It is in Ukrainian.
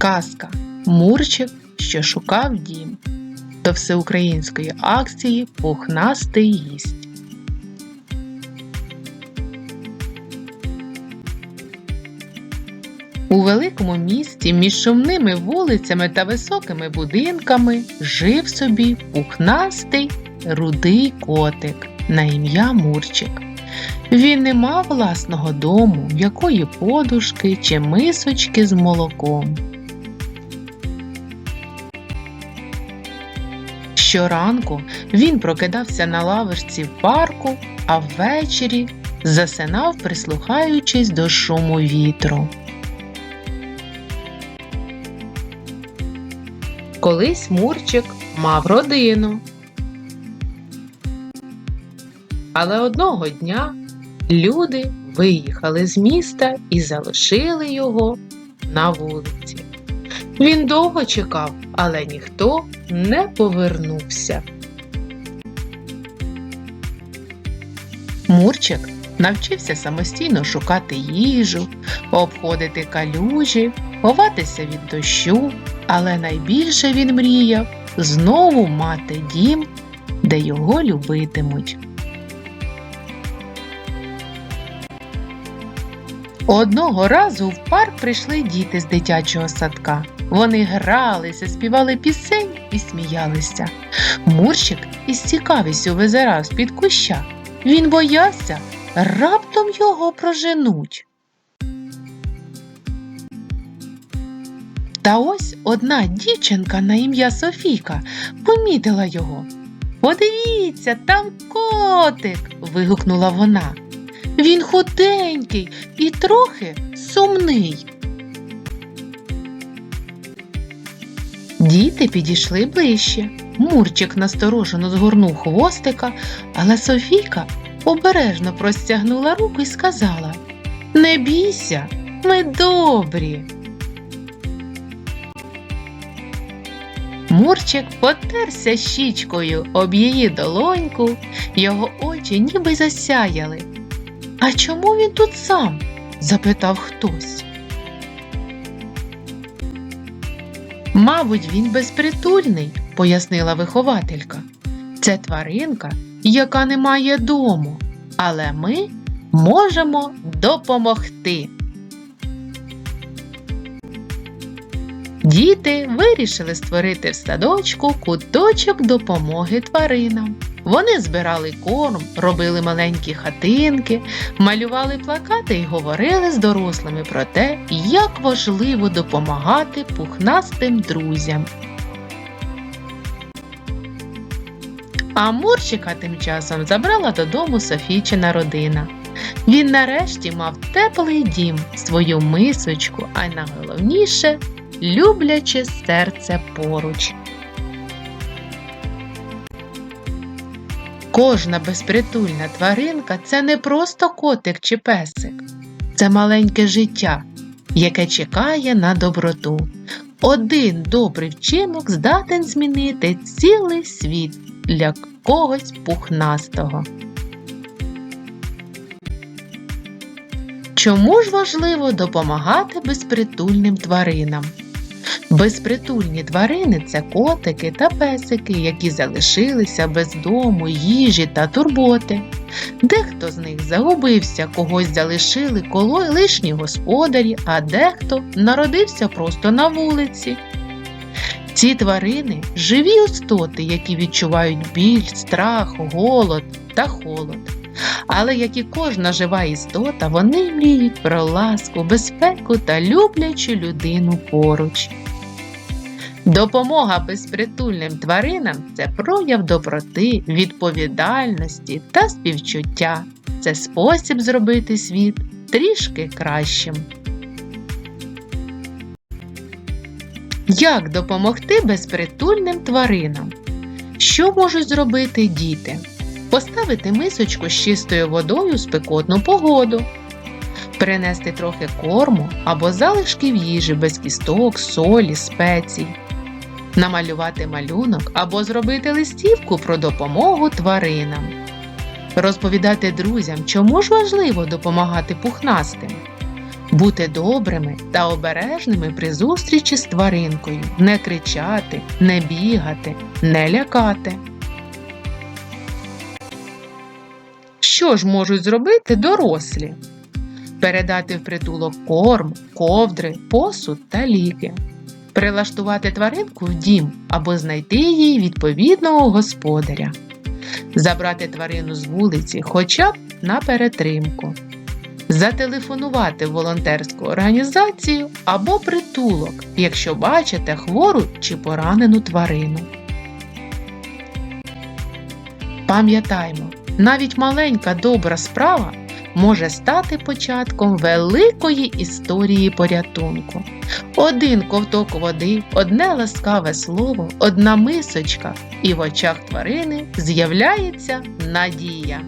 Казка Мурчик, що шукав дім. До всеукраїнської акції Пухнастий гість. У великому місті між шумними вулицями та високими будинками жив собі пухнастий рудий котик на ім'я Мурчик. Він не мав власного дому, м'якої подушки чи мисочки з молоком. Щоранку він прокидався на лавочці в парку, а ввечері засинав, прислухаючись до шуму вітру. Колись Мурчик мав родину. Але одного дня люди виїхали з міста і залишили його на вулиці. Він довго чекав, але ніхто не повернувся. Мурчик навчився самостійно шукати їжу, обходити калюжі, ховатися від дощу, але найбільше він мріяв знову мати дім, де його любитимуть. Одного разу в парк прийшли діти з дитячого садка. Вони гралися, співали пісень і сміялися. Мурчик із цікавістю визирав з-під куща. Він боявся, раптом його проженуть. Та ось одна дівчинка на ім'я Софійка помітила його. Подивіться, там котик. вигукнула вона. Він худенький і трохи сумний. Діти підійшли ближче. Мурчик насторожено згорнув хвостика, але Софійка обережно простягнула руку і сказала Не бійся, ми добрі. Мурчик потерся щічкою об її долоньку, його очі ніби засяяли. А чому він тут сам? запитав хтось. Мабуть, він безпритульний, пояснила вихователька. Це тваринка, яка не має дому, але ми можемо допомогти. Діти вирішили створити в садочку куточок допомоги тваринам. Вони збирали корм, робили маленькі хатинки, малювали плакати і говорили з дорослими про те, як важливо допомагати пухнастим друзям. А Мурчика тим часом забрала додому Софійчина родина. Він нарешті мав теплий дім, свою мисочку, а найголовніше любляче серце поруч. Кожна безпритульна тваринка це не просто котик чи песик, це маленьке життя, яке чекає на доброту. Один добрий вчинок здатен змінити цілий світ для когось пухнастого. Чому ж важливо допомагати безпритульним тваринам? Безпритульні тварини це котики та песики, які залишилися без дому, їжі та турботи. Дехто з них загубився, когось залишили колишні господарі, а дехто народився просто на вулиці. Ці тварини живі істоти, які відчувають біль, страх, голод та холод. Але як і кожна жива істота, вони мріють про ласку, безпеку та люблячу людину поруч. Допомога безпритульним тваринам це прояв доброти, відповідальності та співчуття. Це спосіб зробити світ трішки кращим. Як допомогти безпритульним тваринам? Що можуть зробити діти? Поставити мисочку з чистою водою в спекотну погоду, принести трохи корму або залишків їжі без кісток, солі, спецій, намалювати малюнок або зробити листівку про допомогу тваринам, розповідати друзям, чому ж важливо допомагати пухнастим, Бути добрими та обережними при зустрічі з тваринкою, не кричати, не бігати, не лякати. Що ж можуть зробити дорослі? Передати в притулок корм, ковдри, посуд та ліки. Прилаштувати тваринку в дім або знайти їй відповідного господаря. Забрати тварину з вулиці хоча б на перетримку. Зателефонувати в волонтерську організацію або притулок, якщо бачите хвору чи поранену тварину. Пам'ятаймо, навіть маленька добра справа може стати початком великої історії порятунку. Один ковток води, одне ласкаве слово, одна мисочка, і в очах тварини з'являється надія.